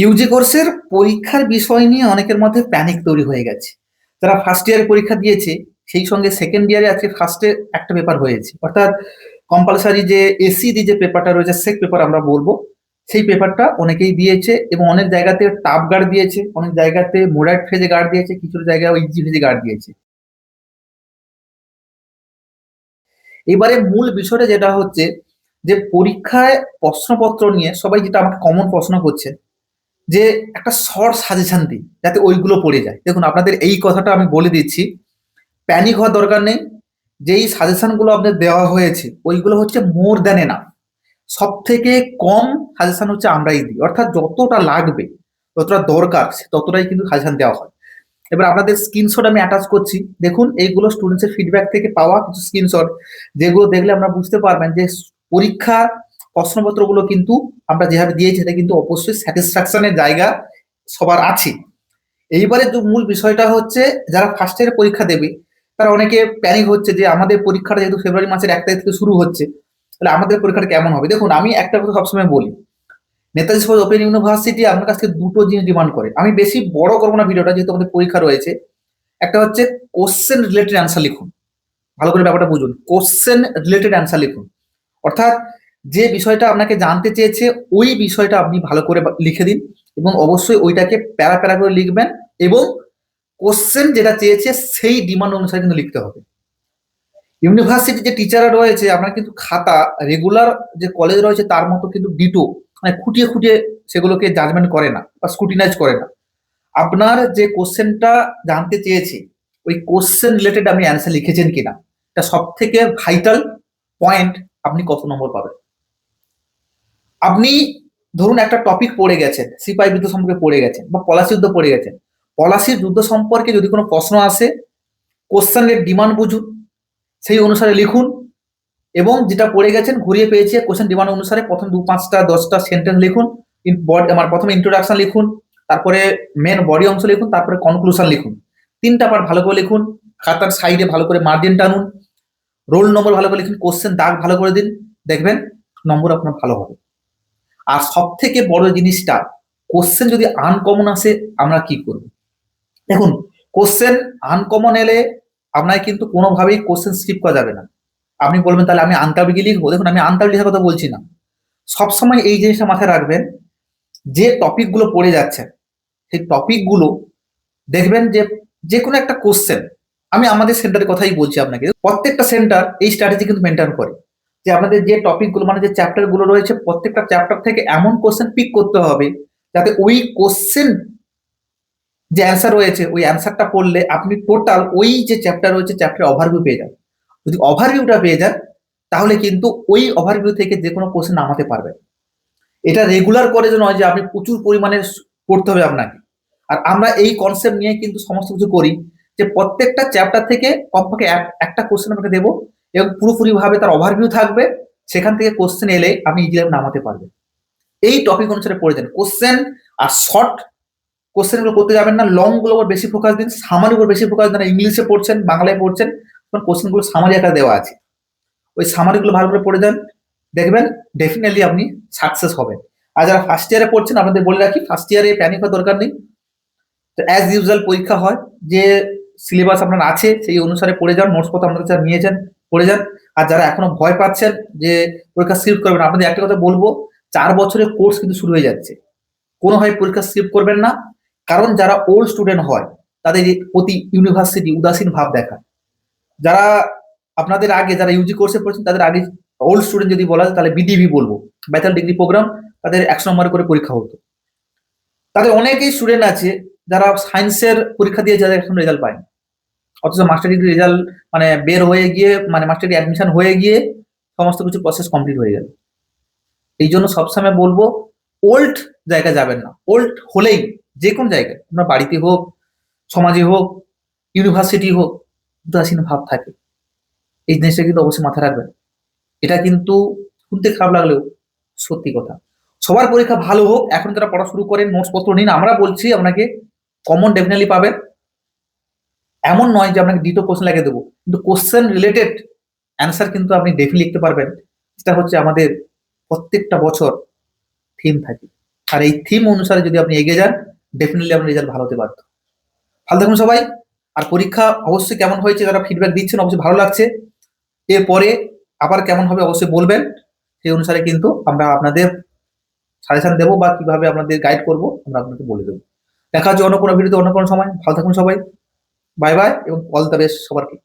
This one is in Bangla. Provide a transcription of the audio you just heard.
ইউজি কোর্সের পরীক্ষার বিষয় নিয়ে অনেকের মধ্যে প্যানিক তৈরি হয়ে গেছে। যারা ফার্স্ট ইয়ারে পরীক্ষা দিয়েছে, সেই সঙ্গে সেকেন্ড ইয়ারে আজকে ফার্স্টে একটা পেপার হয়েছে। অর্থাৎ কম্পালসারি যে এসি যে পেপারটা রয়েছে সেক পেপার আমরা বলব, সেই পেপারটা অনেকেই দিয়েছে এবং অনেক জায়গাতে টাপ গার্ড দিয়েছে, অনেক জায়গাতে মোডাইট ফেজে গার্ড দিয়েছে কিছু জায়গায় ইজি ফেজে গার্ড দিয়েছে। এবারে মূল বিষয়টা যেটা হচ্ছে যে পরীক্ষায় প্রশ্নপত্র নিয়ে সবাই যেটা আমাকে কমন প্রশ্ন করছে যে একটা শর্ট সাজেশন দিই, যাতে ওইগুলো পড়ে যায়। দেখুন, আপনাদের এই কথাটা আমি বলে দিচ্ছি। প্যানিক হওয়ার দরকার নেই। যেই সাজেশনগুলো আপনাদের দেওয়া হয়েছে, ওইগুলো হচ্ছে মোর দ্যান এনাফ সব থেকে কম সাজেশন হচ্ছে আমরাই দিই। অর্থাৎ যতটা লাগবে, যতটা দরকার ততটাই কিন্তু সাজেশন দেওয়া হয়। এবার আপনাদের স্ক্রিনশট আমি অ্যাটাচ করছি। দেখুন, এইগুলো স্টুডেন্টসের ফিডব্যাক থেকে পাওয়া কিছু স্ক্রিনশট যেগুলো দেখলে আপনারা বুঝতে পারবেন যে পরীক্ষা প্রশ্নপত্রগুলো কিন্তু আমরা যেভাবে দিয়েছি, সেটা কিন্তু অবশ্যই স্যাটিসফ্যাকশনের জায়গা সবার আছে। এইবারে মূল বিষয়টা হচ্ছে, যারা ফার্স্ট ইয়ারে পরীক্ষা দেবে, তারা অনেকে প্যানিক হচ্ছে যে আমাদের পরীক্ষাটা যেহেতু ফেব্রুয়ারি মাসের এক তারিখ থেকে শুরু হচ্ছে, তাহলে আমাদের পরীক্ষাটা কেমন হবে? দেখুন, আমি একটা কথা সবসময় বলি, নেতাজি সুভাষ ওপেন ইউনিভার্সিটি আপনার কাছ দুটো জিনিস ডিমান্ড করে। আমি বেশি বড় করব না ভিডিওটা, যেহেতু আমাদের পরীক্ষা রয়েছে। একটা হচ্ছে কোশ্চেন রিলেটেড অ্যান্সার লিখুন। ভালো করে ব্যাপারটা বুঝুন। কোশ্চেন রিলেটেড অ্যান্সার লিখুন। অর্থাৎ যে বিষয়টা আপনাকে জানতে চেয়েছে, ওই বিষয়টা আপনি ভালো করে লিখে দিন এবং অবশ্যই ওইটাকে প্যারা প্যারা করে লিখবেন এবং কোশ্চেন যেটা চেয়েছে সেই ডিমান্ড অনুসারে কিন্তু লিখতে হবে। ইউনিভার্সিটি যে টিচাররা রয়েছে, আপনার কিন্তু খাতা রেগুলার যে কলেজ রয়েছে তার মতো কিন্তু ডিটো মানে খুঁটিয়ে খুঁটিয়ে সেগুলোকে জাজমেন্ট করে না বা স্কুটিনাইজ করে না। আপনার যে কোশ্চেনটা জানতে চেয়েছে, ওই কোশ্চেন রিলেটেড আপনি অ্যান্সার লিখেছেন কিনা, এটা সব থেকে ভাইটাল পয়েন্ট আপনি কত নম্বর পাবেন। আপনি ধরুন একটা টপিক পড়ে গেছেন সিপাহী যুদ্ধ সম্পর্কে পড়ে গেছেন বা পলাশি যুদ্ধ পড়ে গেছেন পলাশির যুদ্ধ সম্পর্কে যদি কোনো প্রশ্ন আসে কোশ্চেনের ডিমান্ড বুঝুন, সেই অনুসারে লিখুন এবং যেটা পড়ে গেছেন ঘুরিয়ে পেয়েছে কোশ্চেন ডিমান্ড অনুসারে প্রথম দু, পাঁচটা, দশটা সেন্টেন্স লিখুন আমার প্রথমে ইন্ট্রোডাকশন লিখুন, তারপরে মেন বডি অংশ লিখুন, তারপরে কনক্লুশন লিখুন। তিনটা পার্ট ভালো করে লিখুন, খাতার সাইডে ভালো করে মার্জিন টানুন রোল নম্বর ভালো করে লিখুন কোশ্চেন দাগ ভালো করে দিন, দেখবেন নম্বর আপনার ভালো হবে। আর সব থেকে বড় জিনিসটা কোশ্চেন যদি আনকমন আসে, আমরা কি করব? দেখুন কোশ্চেন আনকমন এলে আপনার কিন্তু কোনোভাবেই কোশ্চেন স্কিপ করা যাবে না। আপনি বলবেন, তাহলে আমি আনকাবিকে লিখব? দেখুন, আমি আনকাবি লেখার কথা বলছি না। সবসময় এই জিনিসটা মাথায় রাখবেন, যে টপিকগুলো পড়ে যাচ্ছে, সেই টপিকগুলো দেখবেন যে যে কোনো একটা কোশ্চেন আমি আমাদের সেন্টারের কথাই বলছি আপনাকে। প্রত্যেকটা সেন্টার এই স্ট্র্যাটেজি কিন্তু মেনটেন করে। যে আপনাদের যে টপিকগুলো মানে যে চ্যাপ্টারগুলো রয়েছে, প্রত্যেকটা চ্যাপ্টার থেকে এমন কোশ্চেন পিক করতে হবে, যাতে ওই কোশ্চেন যে অ্যান্সার রয়েছে, ওই অ্যান্সারটা পড়লে আপনি টোটাল ওই যে চ্যাপ্টার রয়েছে চ্যাপ্টার ওভারভিউ পেয়ে যান। যদি ওভারভিউটা পেয়ে যান, তাহলে কিন্তু ওই ওভারভিউ থেকে যে কোনো কোশ্চেন নামাতে পারবেন। এটা রেগুলার করে নয় যে আপনি প্রচুর পরিমাণে পড়তে হবে আপনাকে। আর আমরা এই কনসেপ্ট নিয়ে কিন্তু সমস্ত কিছু করি, যে প্রত্যেকটা চ্যাপ্টার থেকে কমপক্ষে একটা কোশ্চেন আপনাকে দেবো। এবং পুরোপুরি ভাবে তার ওভারভিউ থাকবে, সেখান থেকে কোশ্চেন এলে আপনি ইজিলি নামাতে পারবেন। এই টপিক অনুসারে পড়ে যান। কোশ্চেন আর শর্ট কোশ্চেনগুলো করতে যাবেন না। লংগুলো বেশি ফোকাস দিন। সামারি উপর বেশি ফোকাস দেন। ইংলিশে পড়ছেন, বাংলায় পড়ছেন, তখন কোশ্চেনগুলো সামারি একটা দেওয়া আছে। ওই সামারি গুলো ভালো করে পড়ে যান। দেখবেন ডেফিনেটলি আপনি সাকসেস হবেন। আর যারা ফার্স্ট ইয়ারে পড়ছেন, আপনাদের বলে রাখি ফার্স্ট ইয়ারে প্যানিক হওয়ার দরকার নেই। তো অ্যাজ ইউজুয়াল পরীক্ষা হয়। যে সিলেবাস আপনার আছে, সেই অনুসারে পড়ে যান। নোটস পত্র আপনাদের যারা নিয়েছেন পড়ে যান। আর যারা এখনও ভয় পাচ্ছেন যে পরীক্ষা স্লিপ করবেন, আপনাদের একটা কথা বলব, চার বছরের কোর্স কিন্তু শুরু হয়ে যাচ্ছে। কোনোভাবে পরীক্ষা স্লিপ করবেন না। কারণ যারা ওল্ড স্টুডেন্ট হয়, তাদের প্রতি ইউনিভার্সিটি উদাসীন ভাব দেখায় যারা আপনাদের আগে যারা ইউজি কোর্সে পড়ছেন, তাদের আগে ওল্ড স্টুডেন্ট যদি বলা যায়, তাহলে বিডিবি বলব। ব্যাচেলার ডিগ্রি প্রোগ্রাম তাদের একশো নম্বর করে পরীক্ষা হতো। তাদের অনেকেই স্টুডেন্ট আছে, যারা সায়েন্সের পরীক্ষা দিয়ে যাদের এখন রেজাল্ট পায়নি। অথচ মাস্টার ডিগ্রি রেজাল্ট মানে বের হয়ে গিয়ে মানে মাস্টার ডিগ্রি অ্যাডমিশন হয়ে গিয়ে সমস্ত কিছু প্রসেস কমপ্লিট হয়ে গেল। এই জন্য সবসময় বলব ওল্ড জায়গায় যাবেন না। ওল্ড হলেই যে কোনো জায়গায়, আপনার বাড়িতে হোক, সমাজে হোক ইউনিভার্সিটি হোক, উদাসীন ভাব থাকে। এই জিনিসটা কিন্তু অবশ্যই মাথায় রাখবেন। এটা কিন্তু শুনতে খারাপ লাগলেও সত্যি কথা। সবার পরীক্ষা ভালো হোক, এখন যারা পড়া শুরু করেন নোটস পত্র নিন, আমরা বলছি আপনাকে কমন ডেফিনেটলি পাবেন। এমন নয় যে আপনাকে দ্বিতীয় কোশ্চেন লাগিয়ে দেবো। কিন্তু কোশ্চেন রিলেটেড অ্যান্সার কিন্তু আপনি ডেফিনেটলি লিখতে পারবেন। সেটা হচ্ছে আমাদের প্রত্যেকটা বছর থিম থাকে। আর এই থিম অনুসারে যদি আপনি এগিয়ে যান ডেফিনেটলি আপনার রেজাল্ট ভালো হতে পারত ভালো থাকুন সবাই। আর পরীক্ষা অবশ্যই কেমন হয়েছে, যারা ফিডব্যাক দিচ্ছেন, অবশ্যই ভালো লাগছে। এরপরে আবার কেমন হবে অবশ্যই বলবেন। সেই অনুসারে কিন্তু আমরা আপনাদের সাজেশন দেবো বা কীভাবে আপনাদের গাইড করব, আমরা আপনাকে বলে দেবো। দেখা হচ্ছে অন্য কোনো ভিডিওতে অন্য কোনো সময়। ভালো থাকুন সবাই। বাই বাই এবং অল দ্য বেস্ট সবারকে